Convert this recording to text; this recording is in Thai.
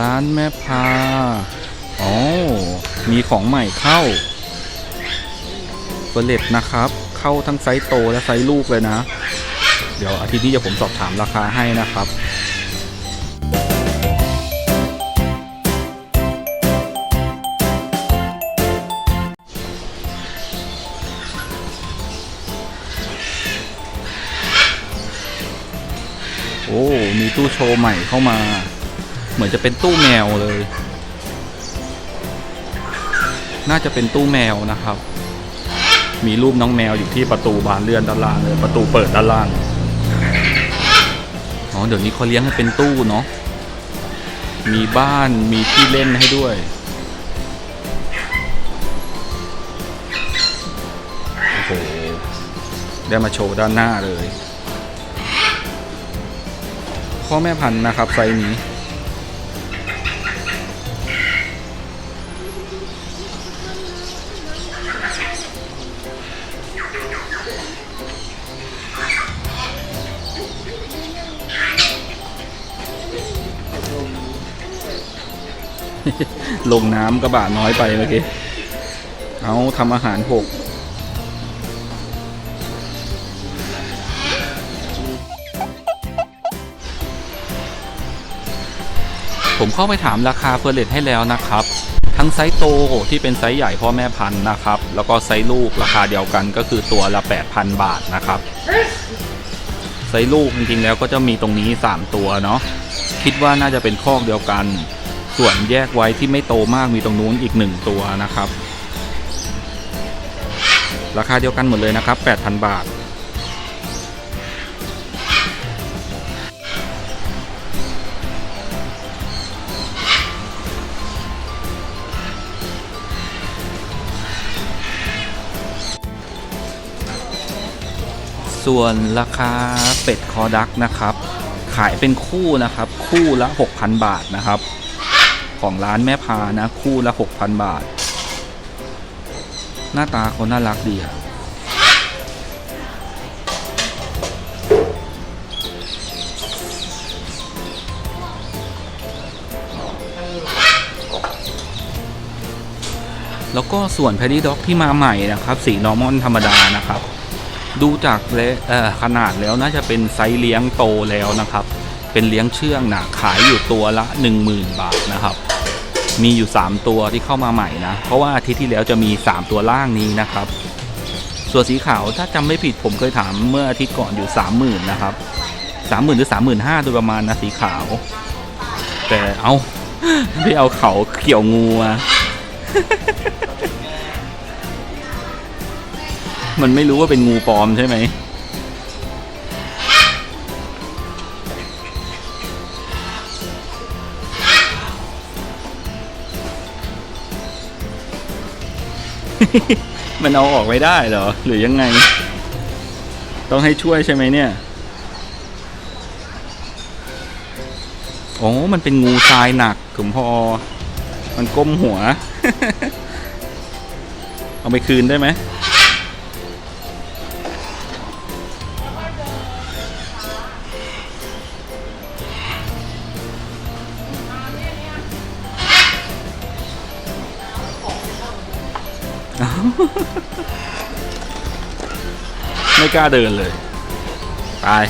ร้านแม่พาอ๋อมีของใหม่เข้าเฟเลตนะครับ เข้าทั้งไซส์โตและไซส์ลูกเลยนะ เดี๋ยวอาทิตย์นี้จะผมสอบถามราคาให้นะครับ อ้มีตู้โชว์ใหม่เข้ามา เหมือนจะเป็นตู้แมวเลย น่าจะเป็นตู้แมวนะครับ มีรูปน้องแมวอยู่ที่ประตูบานเลื่อนด้านล่างเลยประตูเปิดด้านล่างอ๋อเดี๋ยวนี้เขาเลี้ยงให้เป็นตู้เนาะมีบ้านมีที่เล่นให้ด้วยโอ้โหได้มาโชว์ด้านหน้าเลย พ่อแม่พันธุ์นะครับไซนี้ลงน้ำกระบะน้อยไปเมื่อกี้ เอาทำอาหารหก ผมเข้าไปถามราคาเฟอร์เรตให้แล้วนะครับ ทั้งไซส์โตที่เป็นไซส์ใหญ่พ่อแม่พันธุ์นะครับ แล้วก็ไซส์ลูกราคาเดียวกันก็คือตัวละ 8,000 บาทนะครับ ไซส์ลูกจริงๆแล้วก็จะมีตรงนี้ 3 ตัวเนาะคิดว่าน่าจะเป็นคอกเดียวกัน ส่วนแยกไว้ที่ไม่โตมากมีตรงนู้นอีก 1 ตัวนะครับ ราคาเดียวกันหมดเลยนะครับ 8,000 บาท ส่วนราคาเป็ดคอดักนะครับ ขายเป็นคู่นะครับ คู่ละ 6,000 บาทนะครับ ของร้านแม่พานะคู่ละ 6,000 บาท หน้าตาเขาน่ารักดีอะแล้วก็ส่วนแพดดี้ด็อกที่มาใหม่นะครับ สีนอร์มอนธรรมดานะครับ ดูจากขนาดแล้วน่าจะเป็นไซส์เลี้ยงโตแล้วนะครับ เป็นเลี้ยงเชื่องนะขายอยู่ตัวละ 10,000 บาทนะครับ มีอยู่ 3 ตัวที่เข้ามาใหม่นะ เพราะว่าอาทิตย์ที่แล้วจะมี 3 ตัวล่างนี้นะครับ ส่วนสีขาวถ้าจำไม่ผิดผมเคยถามเมื่ออาทิตย์ก่อนอยู่ 30,000นะครับ30,000หรือ35,000โดยประมาณนะสีขาว แต่เอาไม่เอาเขาเขี่ยวงูมา มันไม่รู้ว่าเป็นงูปลอมใช่ไหม มันเอาออกไม่ได้เหรอ หรือยังไง ต้องให้ช่วยใช่ไหมเนี่ยโอ้มันเป็นงูทรายหนักถึงพอ มันก้มหัว เอาไปคืนได้ไหม ไม่กล้าเดินเลย ตาย